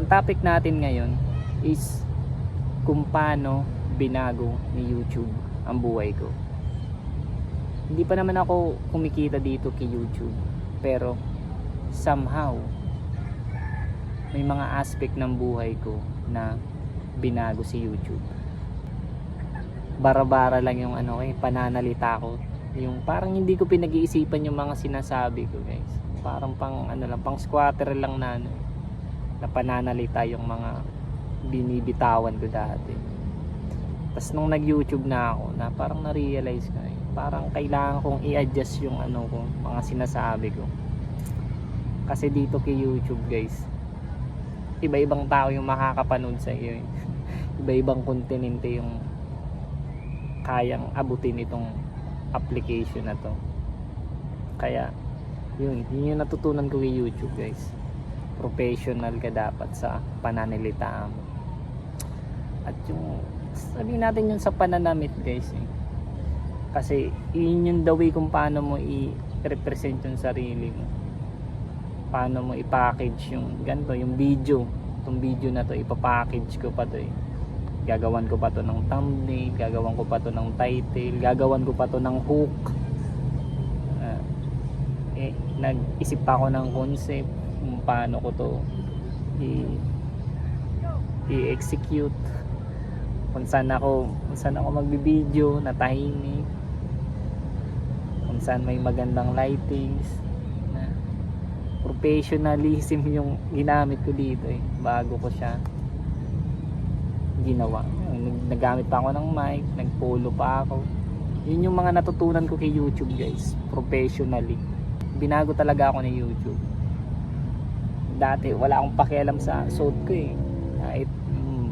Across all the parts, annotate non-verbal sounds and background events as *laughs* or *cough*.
ang topic natin ngayon is kung paano binago ni YouTube ang buhay ko. Hindi pa naman ako kumikita dito kay YouTube pero somehow may mga aspect ng buhay ko na binago si YouTube. Bara-bara lang yung ano eh, pananalita ko. Yung parang hindi ko pinag-iisipan yung mga sinasabi ko, guys. Parang pang ano lang, pang squatter lang na ano, na pananalita yung mga binibitawan ko dati. Tapos nung nag-YouTube na ako, na parang na-realize ko eh, parang kailangan kong i-adjust yung ano ko, mga sinasabi ko. Kasi dito kay YouTube, guys, iba-ibang tao yung makakapanood sa iyo. eh. *laughs* Iba-ibang kontinente yung kayang abutin itong application na to. Kaya, yun, yun yung natutunan ko kay YouTube, guys. Professional ka dapat sa pananalita mo. At yung, sabihin natin yun sa pananamit, guys. Eh. Kasi, yun yung the way kung paano mo i-represent yung sarili mo paano mo i-package yung ganito, yung video itong video na to, ipapackage ko pa to eh gagawan ko pa to ng thumbnail gagawan ko pa to ng title gagawan ko pa to ng hook Ah, eh, nag-isip pa ako ng concept kung paano ko to i-execute. Kung saan ako kung saan ako magbibideo na tahimik kung saan may magandang lightings. Na professionalism *laughs* yung ginamit ko dito eh. Bago ko siya ginawa. Nag- nagamit pa ako ng mic nagpolo pa ako. Yun yung mga natutunan ko kay YouTube guys. Professionally. Binago talaga ako ni YouTube dati wala akong pakialam sa suit ko eh. Kahit mm,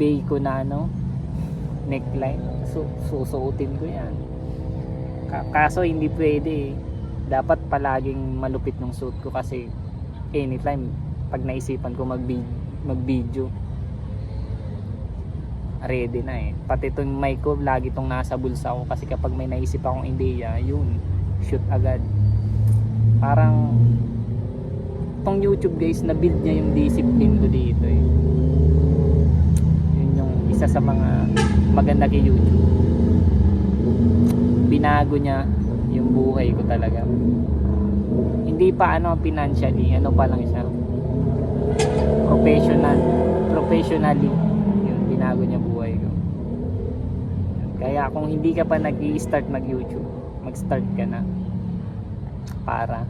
bay ko na ano neckline. So, susuotin ko yan. Ka- kaso hindi pwede eh. Dapat palaging malupit ng suit ko kasi anytime pag naisipan ko mag mag-video ready na eh. Pati itong mic ko lagi itong nasa bulsa ko kasi kapag may naisip akong ideya yun shoot agad. Parang tong YouTube guys na build niya yung discipline ko dito eh. Yun yung isa sa mga maganda kay YouTube. Binago niya yung buhay ko talaga. Hindi pa ano financially ano pa lang siya. Professional professionally yun binago niya buhay ko. Kaya kung hindi ka pa nag start mag YouTube mag start ka na para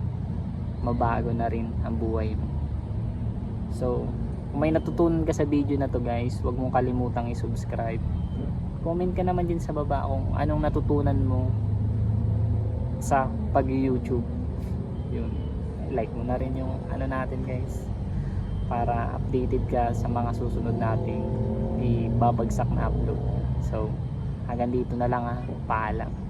mabago na rin ang buhay mo. So kung may natutunan ka sa video na to guys huwag mong kalimutang i-subscribe. Comment ka naman din sa baba kung anong natutunan mo sa pag youtube yun. Like mo na rin yung ano natin guys para updated ka sa mga susunod nating ibabagsak na upload. So hanggang dito na lang ha paalam